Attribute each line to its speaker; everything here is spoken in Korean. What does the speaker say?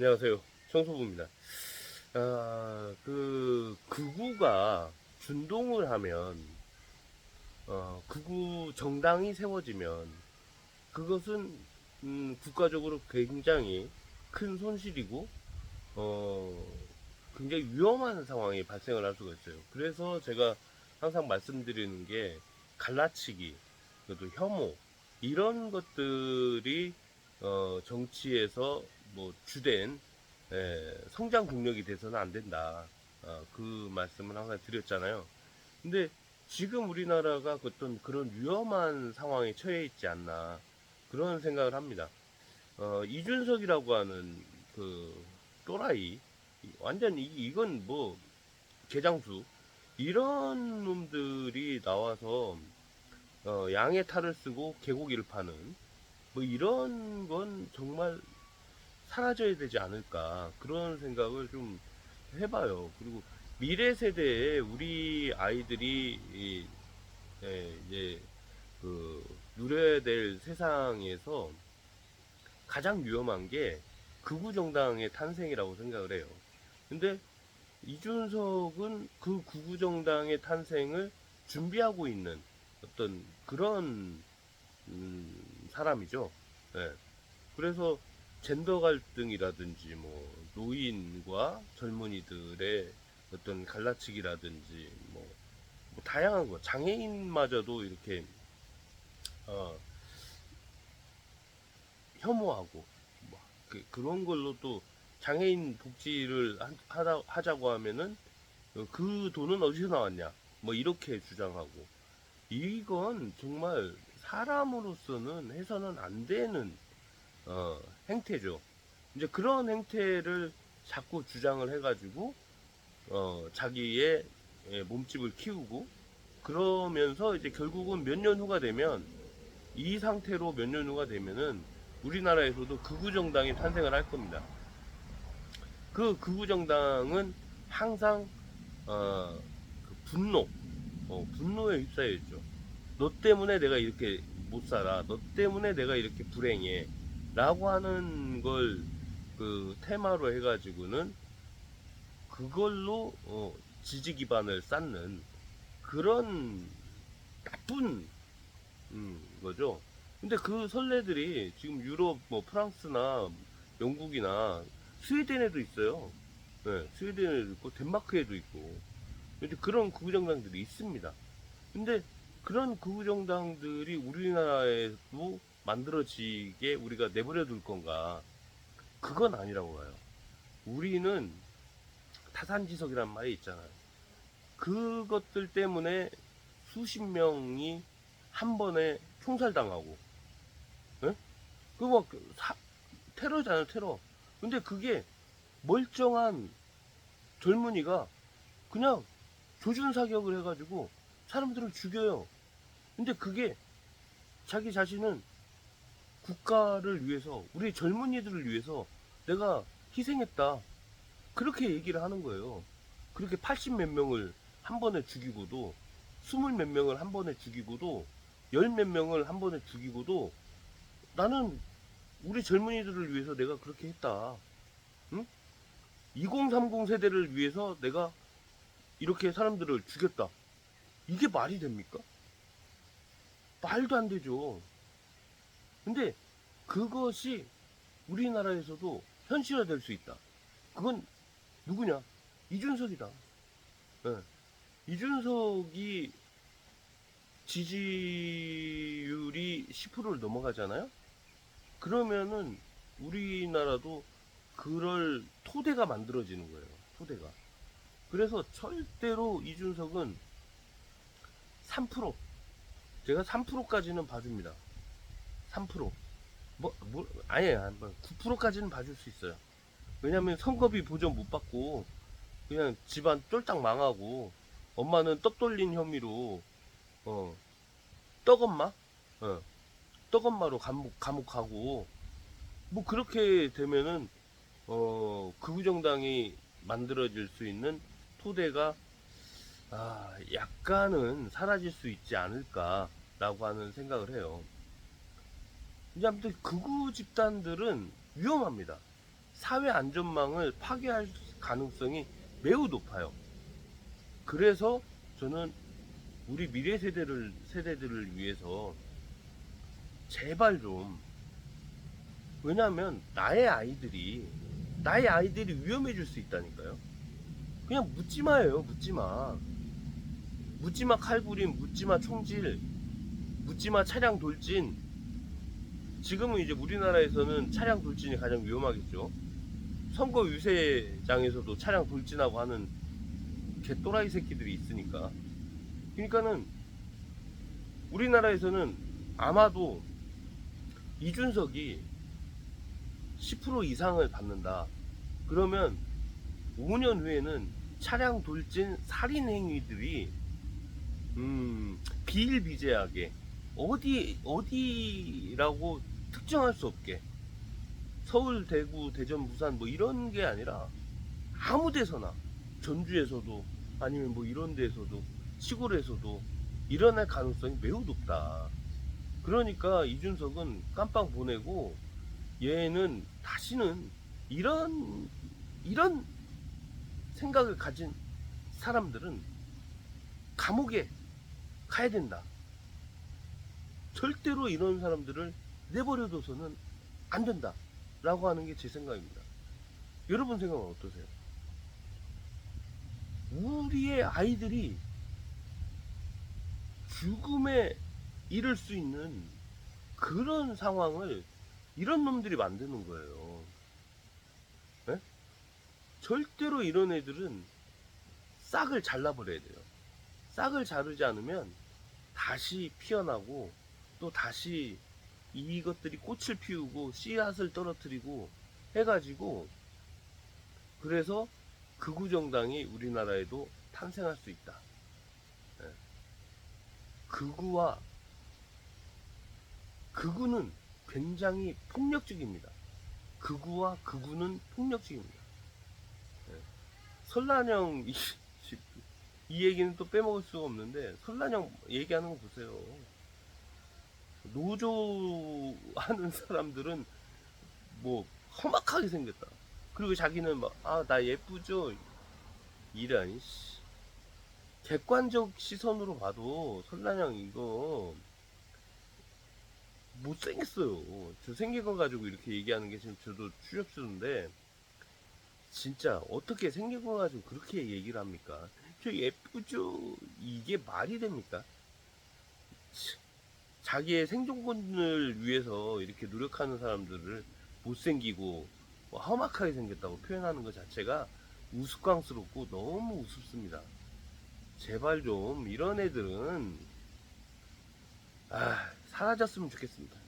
Speaker 1: 안녕하세요. 청소부입니다. 아, 그, 극우가 준동을 하면, 어, 극우 정당이 세워지면, 그것은, 음, 국가적으로 굉장히 큰 손실이고, 어, 굉장히 위험한 상황이 발생을 할 수가 있어요. 그래서 제가 항상 말씀드리는 게, 갈라치기, 그래도 혐오, 이런 것들이, 어, 정치에서 뭐 주된 예, 성장 국력이 돼서는 안 된다. 어, 그 말씀을 항상 드렸잖아요. 근데 지금 우리나라가 어떤 그런 위험한 상황에 처해 있지 않나 그런 생각을 합니다. 어, 이준석이라고 하는 그 또라이 완전 이, 이건 뭐 개장수 이런 놈들이 나와서 어, 양의 탈을 쓰고 개고기를 파는 뭐 이런 건 정말 사라져야 되지 않을까 그런 생각을 좀 해봐요. 그리고 미래 세대에 우리 아이들이 이, 예, 이제 그 누려야 될 세상에서 가장 위험한 게 극우 정당의 탄생이라고 생각을 해요. 근데 이준석은 그 극우 정당의 탄생을 준비하고 있는 어떤 그런 음, 사람이죠. 예. 그래서 젠더 갈등이라든지 뭐 노인과 젊은이들의 어떤 갈라치기라든지 뭐, 뭐 다양한 거 장애인마저도 이렇게 어, 혐오하고 뭐 그, 그런 걸로 또 장애인 복지를 하- 하자고 하면은 어, 그 돈은 어디서 나왔냐? 뭐 이렇게 주장하고. 이건 정말 사람으로서는 해서는 안 되는 어, 행태죠. 이제 그런 행태를 자꾸 주장을 해가지고 어, 자기의 예, 몸집을 키우고 그러면서 이제 결국은 몇 년 후가 되면 이 상태로 몇 년 후가 되면은 우리나라에서도 극우 정당이 탄생을 할 겁니다. 그 극우 정당은 항상 어, 그 분노, 어, 분노에 휩싸여 있죠. 너 때문에 내가 이렇게 못 살아. 너 때문에 내가 이렇게 불행해. 라고 하는 걸 그 테마로 해가지고는 그걸로 어, 지지 기반을 쌓는 그런 나쁜 음, 거죠. 근데 그 선례들이 지금 유럽 뭐 프랑스나 영국이나 스웨덴에도 있어요. 네, 스웨덴에도 있고 덴마크에도 있고 이제 그런 구정당들이 있습니다. 근데 그런 구정당들이 우리나라에도 만들어지게 우리가 내버려 둘 건가? 그건 아니라고 봐요. 우리는 타산지석이란 말이 있잖아요. 그것들 때문에 수십 명이 한 번에 총살당하고, 예? 그거 막 사- 테러잖아요, 테러. 근데 그게 멀쩡한 젊은이가 그냥 조준 사격을 해가지고 사람들을 죽여요. 근데 그게 자기 자신은 국가를 위해서, 우리 젊은이들을 위해서 내가 희생했다. 그렇게 얘기를 하는 거예요. 그렇게 80 몇 명을 한 번에 죽이고도, 20 몇 명을 한 번에 죽이고도, 10 몇 명을 한 번에 죽이고도, 나는 우리 젊은이들을 위해서 내가 그렇게 했다. 응? 2030 세대를 위해서 내가 이렇게 사람들을 죽였다. 이게 말이 됩니까? 말도 안 되죠. 근데 그것이 우리나라에서도 현실화될 수 있다. 그건 누구냐? 이준석이다. 예. 이준석이 지지율이 10%를 넘어가잖아요? 그러면은 우리나라도 그럴 토대가 만들어지는 거예요. 토대가. 그래서 절대로 이준석은 3% 제가 3%까지는 봐줍니다. 3% 뭐, 뭐 아니에요. 9%까지는 봐줄 수 있어요. 왜냐면 선거비 보전 못 받고 그냥 집안 쫄딱 망하고 엄마는 떡 돌린 혐의로 어 떡엄마 어 떡엄마로 감옥 감옥 가고 뭐 그렇게 되면은 어 극우정당이 만들어질 수 있는 토대가 아 약간은 사라질 수 있지 않을까라고 하는 생각을 해요. 아무튼 극우 집단들은 위험합니다. 사회 안전망을 파괴할 가능성이 매우 높아요. 그래서 저는 우리 미래 세대를 세대들을 위해서 제발 좀 왜냐하면 나의 아이들이 나의 아이들이 위험해질 수 있다니까요. 그냥 묻지마예요, 묻지마. 묻지마 칼부림, 묻지마 총질, 묻지마 차량 돌진. 지금은 이제 우리나라에서는 차량 돌진이 가장 위험하겠죠. 선거 유세장에서도 차량 돌진하고 하는 개또라이 새끼들이 있으니까. 그러니까는 우리나라에서는 아마도 이준석이 10% 이상을 받는다. 그러면 5년 후에는 차량 돌진 살인 행위들이 음, 비일비재하게 어디 어디라고 특정할 수 없게 서울, 대구, 대전, 부산 뭐 이런 게 아니라 아무 데서나 전주에서도 아니면 뭐 이런 데서도 시골에서도 일어날 가능성이 매우 높다. 그러니까 이준석은 깜빵 보내고 얘는 다시는 이런 이런 생각을 가진 사람들은 감옥에 가야 된다. 절대로 이런 사람들을 내버려둬서는 안 된다. 라고 하는 게 제 생각입니다. 여러분 생각은 어떠세요? 우리의 아이들이 죽음에 이를 수 있는 그런 상황을 이런 놈들이 만드는 거예요. 예? 절대로 이런 애들은 싹을 잘라버려야 돼요. 싹을 자르지 않으면 다시 피어나고 또 다시 이것들이 꽃을 피우고 씨앗을 떨어뜨리고 해가지고 그래서 극우정당이 우리나라에도 탄생할 수 있다. 예. 극우와 극우는 굉장히 폭력적입니다. 극우와 극우는 폭력적입니다. 예. 설란형 이, 이 얘기는 또 빼먹을 수가 없는데 설란형 얘기하는 거 보세요. 노조 하는 사람들은 뭐 험악하게 생겼다. 그리고 자기는 막 아 나 예쁘죠 이런 씨. 객관적 시선으로 봐도 설란형 이거 못생겼어요. 저 생긴 거 가지고 이렇게 얘기하는 게 지금 저도 추접스러운데 진짜 어떻게 생긴 거 가지고 그렇게 얘기를 합니까? 저 예쁘죠 이게 말이 됩니까? 참. 자기의 생존권을 위해서 이렇게 노력하는 사람들을 못생기고 뭐 험악하게 생겼다고 표현하는 것 자체가 우스꽝스럽고 너무 우습습니다. 제발 좀 이런 애들은 아 사라졌으면 좋겠습니다.